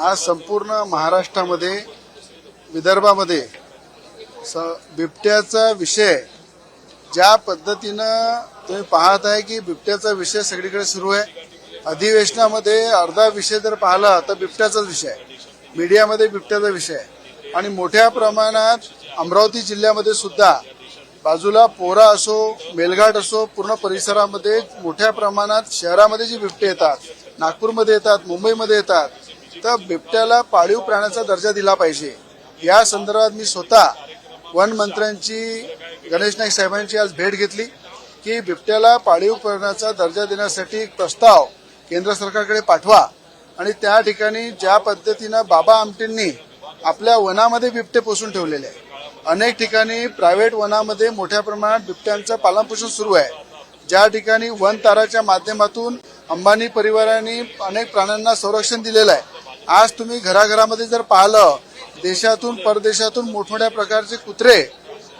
आज संपूर्ण महाराष्ट्रामध्ये विदर्भामध्ये स बिबट्याचा विषय ज्या पद्धतीनं तुम्ही पाहत आहे की बिबट्याचा विषय सगळीकडे सुरू आहे. अधिवेशनामध्ये अर्धा विषय जर पाहिला तर बिबट्याचाच विषय आहे. मीडियामध्ये बिबट्याचा विषय आहे. आणि मोठ्या प्रमाणात अमरावती जिल्ह्यामध्ये सुद्धा बाजूला पोरा असो मेलघाट असो पूर्ण परिसरामध्ये मोठ्या प्रमाणात शहरामध्ये जी बिबटे येतात नागपूरमध्ये येतात मुंबईमध्ये येतात तर बिबट्याला पाळीव प्राण्याचा दर्जा दिला पाहिजे. या संदर्भात मी स्वतः वन मंत्र्यांची गणेश नाईक साहेबांची आज भेट घेतली की बिबट्याला पाळीव प्राण्याचा दर्जा देण्यासाठी एक प्रस्ताव केंद्र सरकारकडे पाठवा. आणि त्या ठिकाणी ज्या पद्धतीनं बाबा आमटेंनी आपल्या वनामध्ये बिबटे पोसून ठेवलेले आहे अनेक ठिकाणी प्रायव्हेट वनामध्ये मोठ्या प्रमाणात बिबट्यांचं पालनपोषण सुरू आहे. ज्या ठिकाणी वन ताराच्या माध्यमातून अंबानी परिवाराने अनेक प्राण्यांना संरक्षण दिलेलं आहे. आज तुम्ही घराघरामध्ये जर पाहिलं देशातून परदेशातून मोठमोठ्या प्रकारचे कुत्रे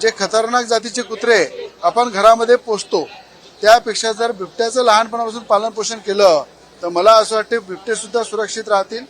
जे खतरनाक जातीचे कुत्रे आपण घरामध्ये पोचतो त्यापेक्षा जर बिबट्याचं लहानपणापासून पालन पोषण केलं तर मला असं वाटते बिबटे सुद्धा सुरक्षित राहतील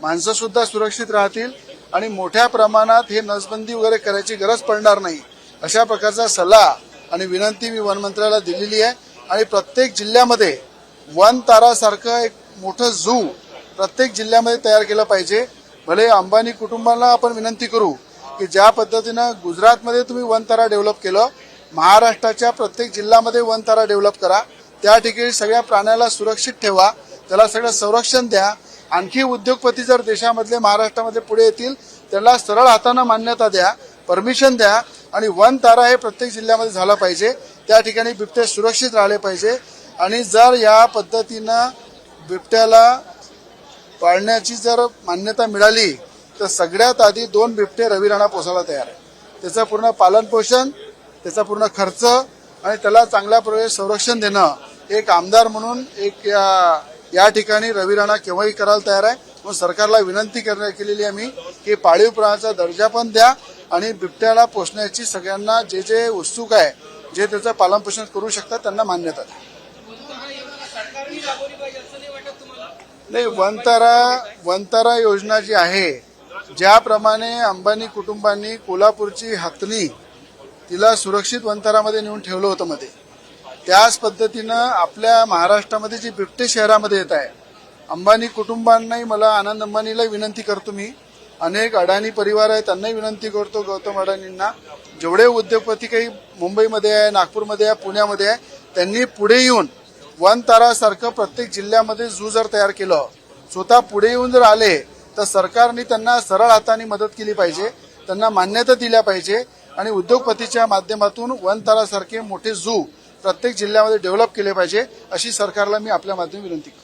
माणसं सुद्धा सुरक्षित राहतील आणि मोठ्या प्रमाणात हे नसबंदी वगैरे करायची गरज पडणार नाही. अशा प्रकारचा सल्ला आणि विनंती मी वनमंत्र्याला दिलेली आहे. आणि प्रत्येक जिल्ह्यामध्ये वन तारासारखं एक मोठं झू प्रत्येक जिल्ह्यामध्ये तयार केलं पाहिजे. भले अंबानी कुटुंबाला आपण विनंती करू की ज्या पद्धतीनं गुजरातमध्ये तुम्ही वन तारा डेव्हलप केलं महाराष्ट्राच्या प्रत्येक जिल्ह्यामध्ये वन तारा डेव्हलप करा. त्या ठिकाणी सगळ्या प्राण्याला सुरक्षित ठेवा त्याला सगळं संरक्षण द्या. आणखी उद्योगपती जर देशामधले महाराष्ट्रामध्ये पुढे येतील त्याला सरळ हातानं मान्यता द्या परमिशन द्या आणि वन तारा हे प्रत्येक जिल्ह्यामध्ये झालं पाहिजे. त्या ठिकाणी बिबटे सुरक्षित राहिले पाहिजे. आणि जर या पद्धतीनं बिबट्याला पाळण्याची जर मान्यता मिळाली तर सगळ्यात आधी दोन बिबटे रवी राणा पोसायला तयार आहे. त्याचं पूर्ण पालनपोषण त्याचा पूर्ण खर्च आणि त्याला चांगल्या प्रकारे संरक्षण देणं एक आमदार म्हणून एक या या ठिकाणी रवी राणा केव्हाही करायला तयार आहे. म्हणून सरकारला विनंती करण्यात केलेली आहे की पाळीव प्राण्याचा दर्जा पण द्या आणि बिबट्याला पोसण्याची सगळ्यांना जे जे उत्सुक आहे जे त्याचं पालनपोषण करू शकतात त्यांना मान्यता द्या. नाही वनतारा वनतारा योजना जी आहे ज्याप्रमाणे अंबानी कुटुंबांनी कोल्हापूरची हातनी तिला सुरक्षित वनतारामध्ये नेऊन ठेवलं होतं मध्ये. त्याच पद्धतीनं आपल्या महाराष्ट्रामध्ये जी बिबटे शहरामध्ये येत आहे अंबानी कुटुंबांनाही मला आनंद अंबानीला विनंती करतो मी. अनेक अडाणी परिवार आहे त्यांनाही विनंती करतो गौतम अडाणींना. जेवढे उद्योगपती काही मुंबईमध्ये आहे नागपूरमध्ये आहे पुण्यामध्ये आहे त्यांनी पुढे येऊन वन तारासारखं प्रत्येक जिल्ह्यामध्ये झू जर तयार केलं स्वतः पुढे येऊन जर आले तर सरकारने त्यांना सरळ हाताने मदत केली पाहिजे त्यांना मान्यता दिल्या पाहिजे आणि उद्योगपतीच्या माध्यमातून वन तारासारखे मोठे झू प्रत्येक जिल्ह्यामध्ये डेव्हलप केले पाहिजे अशी सरकारला मी आपल्या माध्यम विनंती करतो.